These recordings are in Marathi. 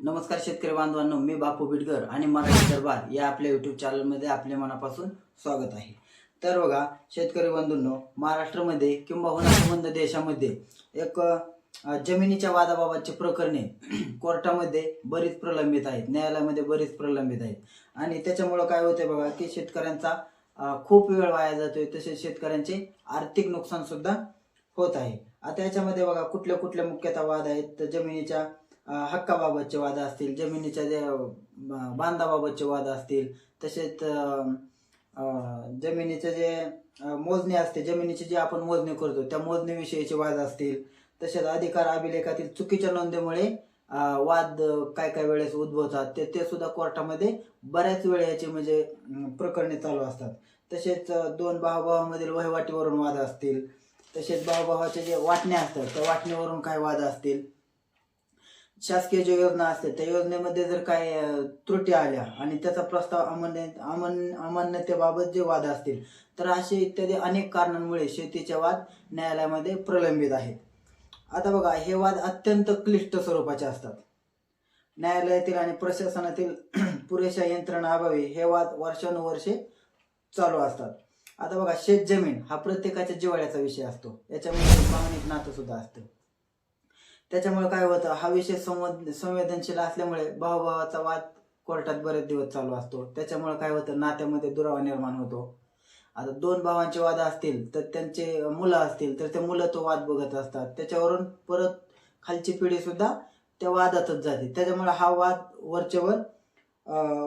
नमस्कार शेतकरी बांधवांनो मी बापू बिडकर आणि मराठी दरबार या आपल्या युट्यूब चॅनलमध्ये आपले मनापासून स्वागत आहे. तर बघा शेतकरी बंधूंनो महाराष्ट्रामध्ये किंबहुना संबंध देशामध्ये एक जमिनीच्या वादाबाबतची प्रकरणे कोर्टामध्ये बरीच प्रलंबित आहेत न्यायालयामध्ये बरीच प्रलंबित आहेत. आणि त्याच्यामुळं काय होते बघा की शेतकऱ्यांचा खूप वेळ वाया जातोय तसेच शेतकऱ्यांचे आर्थिक नुकसान सुद्धा होत आहे. आता याच्यामध्ये बघा कुठल्या कुठल्या मुख्यतः वाद आहेत तर जमिनीच्या हक्काबाबतचे वाद असतील जमिनीच्या बांधाबाबतचे वाद असतील तसेच जमिनीचे जे मोजणी असते जमिनीची जी आपण मोजणी करतो त्या मोजणीविषयीचे वाद असतील तसेच अधिकार अभिलेखातील चुकीच्या नोंदीमुळे वाद काय काय वेळेस उद्भवतात ते ते सुद्धा कोर्टामध्ये बऱ्याच वेळेचे याचे म्हणजे प्रकरणे चालू असतात. तसेच दोन भावाभावामधील वहिवाटीवरून वाद असतील तसेच भावभावाचे जे वाटण्या असतात त्या वाटणीवरून काय वाद असतील शासकीय ज्या योजना असते त्या योजनेमध्ये जर काय त्रुटी आल्या आणि त्याचा प्रस्ताव अमान्य अमान्य अमान्यतेबाबत जे वाद असतील तर असे इत्यादी अनेक कारणांमुळे शेतीचे वाद न्यायालयामध्ये प्रलंबित आहेत. आता बघा हे वाद अत्यंत क्लिष्ट स्वरूपाचे असतात. न्यायालयातील आणि प्रशासनातील पुरेशा यंत्रणाअभावी हे वाद वर्षानुवर्षे चालू असतात. आता बघा शेतजमीन हा प्रत्येकाच्या जिवाळ्याचा विषय असतो. याच्यामध्ये प्रामाणिक नातं सुद्धा असतं. त्याच्यामुळे काय होतं हा विषय संवद संवेदनशील असल्यामुळे भावभावाचा वाद कोर्टात बरेच दिवस चालू असतो. त्याच्यामुळे काय होतं नात्यामध्ये दुरावा निर्माण होतो. आता दोन भावांचे वाद असतील तर त्यांचे मुलं असतील तर ते मुलं तो वाद बघत असतात. त्याच्यावरून परत खालची पिढी सुद्धा त्या वादातच जाते. त्याच्यामुळे हा वाद वरचेवर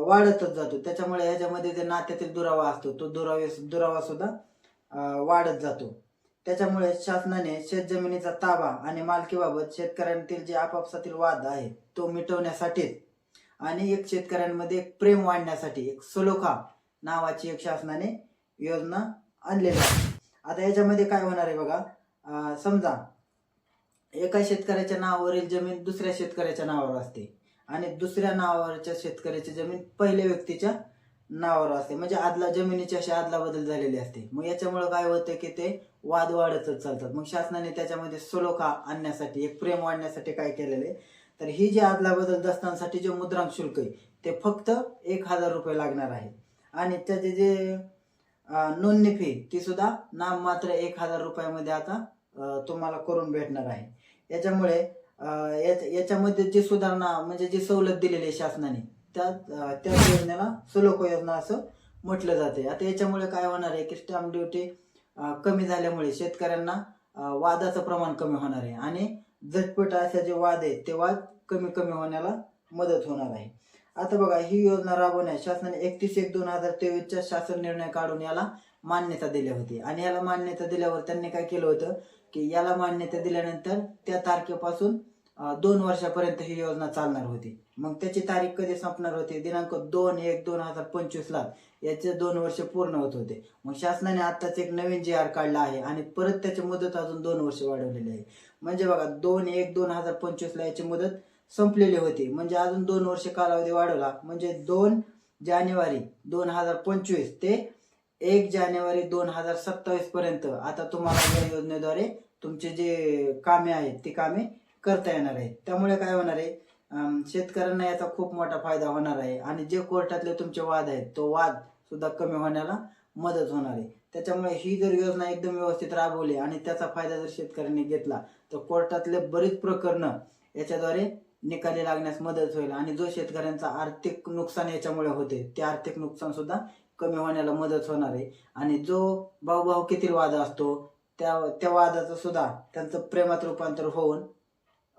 वाढतच जातो. त्याच्यामुळे ह्याच्यामध्ये जे नात्यातील दुरावा असतो तो दुरावे दुरावा सुद्धा वाढत जातो. त्याच्यामुळे शासनाने शेतजमिनीचा ताबा आणि मालकीबाबत शेतकऱ्यांतील जे आपापसातील वाद आहे तो मिटवण्यासाठीच आणि एक शेतकऱ्यांमध्ये एक प्रेम वाढण्यासाठी एक सलोखा नावाची एक शासनाने योजना आणलेली आहे. आता याच्यामध्ये काय होणार आहे बघा? समजा एका शेतकऱ्याच्या नावावरील जमीन दुसऱ्या शेतकऱ्याच्या नावावर असते आणि दुसऱ्या नावावरच्या शेतकऱ्याची जमीन पहिल्या व्यक्तीच्या नावावर असते. म्हणजे आदला जमिनीची अशी आदला बदल झालेली असते. मग याच्यामुळे काय होतं की ते वाद वाढतच चालतात. मग शासनाने त्याच्यामध्ये सलोखा आणण्यासाठी एक प्रेम वाढण्यासाठी काय केलेलं आहे? तर ही जी आदला बदल दस्तांसाठी जे मुद्रांक शुल्क आहे ते फक्त एक हजार रुपये लागणार आहे. आणि त्याचे जे नोंदणी फी ती सुद्धा नाम मात्र एक हजार रुपयामध्ये आता तुम्हाला करून भेटणार आहे. याच्यामुळे याच्यामध्ये जी सुधारणा म्हणजे जी सवलत दिलेली आहे शासनाने त्या त्या योजनेला सुलोक योजना असं म्हटलं जाते आता याच्यामुळे काय होणार आहे की स्टॅम्प ड्युटी कमी झाल्यामुळे शेतकऱ्यांना वादाचं प्रमाण कमी होणार आहे. आणि झटपट असे जे वाद आहेत ते वाद कमी कमी होण्याला मदत होणार आहे. आता बघा ही योजना राबवण्यास शासनाने एकतीस एक दोन हजार तेवीसच्या शासन निर्णय काढून याला मान्यता दिली होती. आणि याला मान्यता दिल्यावर त्यांनी काय केलं होतं की याला मान्यता दिल्यानंतर त्या तारखेपासून दोन वर्षापर्यंत ही योजना चालणार होती. मग त्याची तारीख कधी संपणार होती? दिनांक दोन एक दोन हजार पंचवीसला याचे दोन वर्ष पूर्ण होत होते. मग शासनाने आत्ताच एक नवीन जी आर काढला आहे आणि परत त्याची मुदत अजून दोन वर्ष वाढवलेली आहे. म्हणजे बघा दोन एक दोन हजार पंचवीसला याची मुदत संपलेली होती. म्हणजे अजून दोन वर्ष कालावधी वाढवला. म्हणजे दोन जानेवारी दोन हजार पंचवीस ते एक जानेवारी दोन हजार सत्तावीस पर्यंत आता तुम्हाला या योजनेद्वारे तुमचे जे कामे आहेत ती कामे करता येणार आहे. त्यामुळे काय होणार आहे? शेतकऱ्यांना याचा खूप मोठा फायदा होणार आहे. आणि जे कोर्टातले तुमचे वाद आहेत तो वाद सुद्धा कमी होण्याला मदत होणार आहे. त्याच्यामुळे ही जर योजना एकदम व्यवस्थित राबवली आणि त्याचा फायदा जर शेतकऱ्यांनी घेतला तर कोर्टातले बरीच प्रकरणं याच्याद्वारे निकाली लागण्यास मदत होईल. आणि जो शेतकऱ्यांचा आर्थिक नुकसान याच्यामुळे होते ते आर्थिक नुकसान सुद्धा कमी होण्याला मदत होणार आहे. आणि जो भाऊभाऊकीतील वाद असतो त्या त्या वादाचं सुद्धा त्यांचं प्रेमात रूपांतर होऊन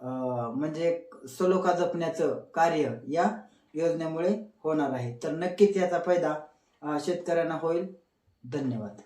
म्हणजे सलोखा जपण्याचं कार्य या योजनेमुळे होणार आहे. तर नक्कीच याचा फायदा शेतकऱ्यांना होईल. धन्यवाद.